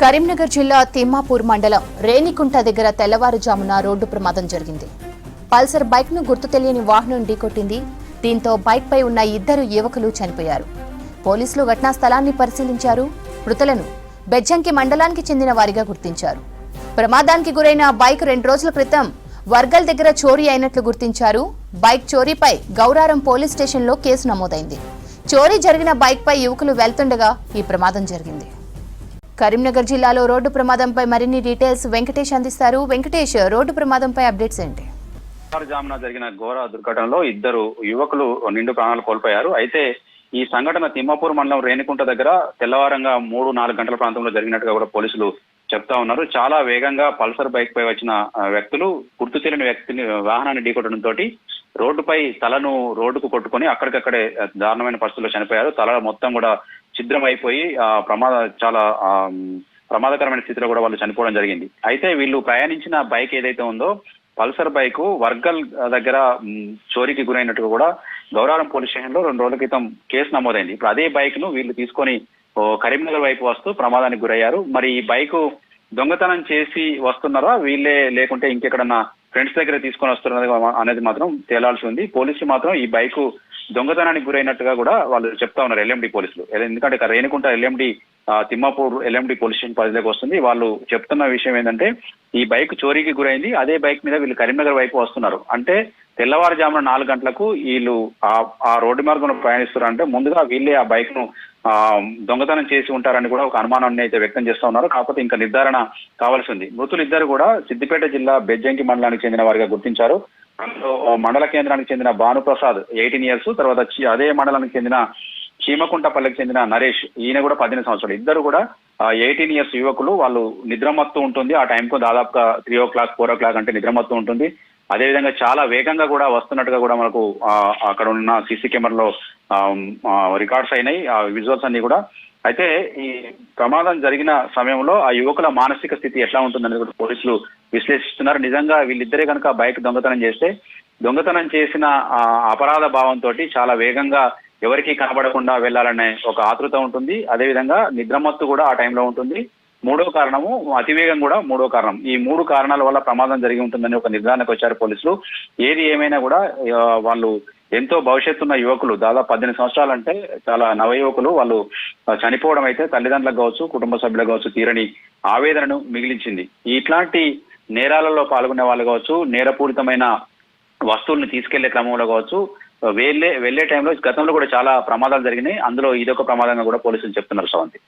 కరీంనగర్ జిల్లా తిమ్మాపూర్ మండలం రేణికుంట దగ్గర తెల్లవారుజామున రోడ్డు ప్రమాదం జరిగింది. పల్సర్ బైక్ను గుర్తు తెలియని వాహనం ఢీకొట్టింది. దీంతో బైక్పై ఉన్న ఇద్దరు యువకులు చనిపోయారు. పోలీసులు ఘటనా స్థలాన్ని పరిశీలించారు. మృతులను బెజ్జంకి మండలానికి చెందిన వారిగా గుర్తించారు. ప్రమాదానికి గురైన బైక్ రెండు రోజుల క్రితం వర్గల్ దగ్గర చోరీ అయినట్లు గుర్తించారు. బైక్ చోరీపై గౌరారం పోలీస్ స్టేషన్లో కేసు నమోదైంది. చోరీ జరిగిన బైక్పై యువకులు వెళ్తుండగా ఈ ప్రమాదం జరిగింది. కరీంనగర్ జిల్లాలో రోడ్డు ప్రమాదంపై మరిన్ని డీటెయిల్స్ వెంకటేష్ అందిస్తారు. వెంకటేష్ రోడ్డు ప్రమాదంపై అప్డేట్స్ ఏంటి? జామున జరిగిన ఘోర దుర్ఘటనలో ఇద్దరు యువకులు నిండు ప్రాణాలు కోల్పోయారు. అయితే ఈ సంఘటన తిమ్మాపూర్ మండలం రేణికుంట దగ్గర తెల్లవారంగా మూడు నాలుగు గంటల ప్రాంతంలో జరిగినట్టుగా కూడా పోలీసులు చెప్తా ఉన్నారు. చాలా వేగంగా పల్సర్ బైక్ పై వచ్చిన వ్యక్తులు గుర్తు తెలియని వ్యక్తిని వాహనాన్ని ఢీకొట్టడంతో రోడ్డుపై తలను రోడ్డుకు కొట్టుకొని అక్కడికక్కడే దారుణమైన పరిస్థితుల్లో చనిపోయారు. తల మొత్తం కూడా ఛిద్రం అయిపోయి ఆ, ప్రమాద చాలా ఆ, ప్రమాదకరమైన స్థితిలో కూడా వాళ్ళు చనిపోవడం జరిగింది. అయితే వీళ్ళు ప్రయాణించిన బైక్ ఏదైతే ఉందో పల్సర్ బైక్ వర్గల్ దగ్గర చోరీకి గురైనట్టుగా కూడా గౌరారం పోలీస్ స్టేషన్లో రెండు రోజుల క్రితం కేసు నమోదైంది. ఇప్పుడు అదే బైక్ను వీళ్ళు తీసుకొని ఓ కరీంనగర్ వైపు వస్తూ ప్రమాదానికి గురయ్యారు. మరి ఈ బైక్ దొంగతనం చేసి వస్తున్నారా? వీళ్ళే లేకుంటే ఇంకెక్కడన్నా ఫ్రెండ్స్ దగ్గర తీసుకొని వస్తున్నది అనేది మాత్రం తేలాల్సి ఉంది. పోలీసులు మాత్రం ఈ బైక్ దొంగతనానికి గురైనట్టుగా కూడా వాళ్ళు చెప్తా ఉన్నారు ఎల్ఎండి పోలీసులు. ఎందుకంటే ఇక్కడ Renukunta LMD Thimmapur LMD police station పరిధిలోకి వస్తుంది. వాళ్ళు చెప్తున్న విషయం ఏంటంటే ఈ బైక్ చోరీకి గురైంది. అదే బైక్ మీద వీళ్ళు కరీంనగర్ వైపు వస్తున్నారు. అంటే తెల్లవారుజామున నాలుగు గంటలకు వీళ్ళు ఆ- రోడ్డు మార్గంలో ప్రయాణిస్తున్నారు అంటే ముందుగా వీళ్ళే ఆ బైక్ను ఆ, దొంగతనం చేసి ఉంటారని కూడా ఒక అనుమానాన్ని అయితే వ్యక్తం చేస్తూ ఉన్నారు. కాకపోతే ఇంకా నిర్ధారణ కావాల్సి ఉంది. మృతులు ఇద్దరు కూడా సిద్దిపేట జిల్లా బెజ్జంకి మండలానికి చెందిన వారిగా గుర్తించారు. మండల కేంద్రానికి చెందిన భానుప్రసాద్ ఎయిటీన్ ఇయర్స్. తర్వాత అదే మండలానికి చెందిన చీమకుంటపల్లికి చెందిన నరేష్ ఈయన కూడా పద్దెనిమిది సంవత్సరాలు. ఇద్దరు కూడా ఎయిటీన్ ఇయర్స్ యువకులు వాళ్ళు నిద్రమత్తు ఉంటుంది. ఆ టైంకు దాదాపుగా three o'clock four o'clock అంటే నిద్రమత్తు ఉంటుంది. అదేవిధంగా చాలా వేగంగా కూడా వస్తున్నట్టుగా కూడా మనకు అక్కడ ఉన్న సీసీ కెమెరాలో రికార్డ్స్ అయినాయి ఆ విజువల్స్ అన్ని కూడా. అయితే ఈ ప్రమాదం జరిగిన సమయంలో ఆ యువకుల మానసిక స్థితి ఎట్లా ఉంటుందనేది కూడా పోలీసులు విశ్లేషిస్తున్నారు. నిజంగా వీళ్ళిద్దరే కనుక బైక్ దొంగతనం చేస్తే దొంగతనం చేసిన ఆ అపరాధ భావంతో చాలా వేగంగా ఎవరికి కనబడకుండా వెళ్ళాలనే ఒక ఆతృత ఉంటుంది. అదేవిధంగా నిద్రమత్తు కూడా ఆ టైంలో ఉంటుంది. మూడో కారణము అతివేగం కూడా మూడో కారణం. ఈ మూడు కారణాల వల్ల ప్రమాదం జరిగి ఉంటుందని ఒక నిర్ధారణకు వచ్చారు పోలీసులు. ఏది ఏమైనా కూడా వాళ్ళు ఎంతో భవిష్యత్తు ఉన్న యువకులు దాదాపు పద్దెనిమిది సంవత్సరాలు అంటే చాలా నవ యువకులు వాళ్ళు చనిపోవడం అయితే తల్లిదండ్రులకు కావచ్చు కుటుంబ సభ్యులకు కావచ్చు తీరని ఆవేదనను మిగిలించింది. ఇట్లాంటి నేరాలలో పాల్గొనే వాళ్ళు కావచ్చు నేరపూరితమైన వస్తువుల్ని తీసుకెళ్ళే క్రమంలో కావచ్చు వెళ్ళే వెళ్ళే టైంలో గతంలో కూడా చాలా ప్రమాదాలు జరిగినాయి. అందులో ఇదొక ప్రమాదంగా కూడా పోలీసులు చెప్తున్నారు సవంతి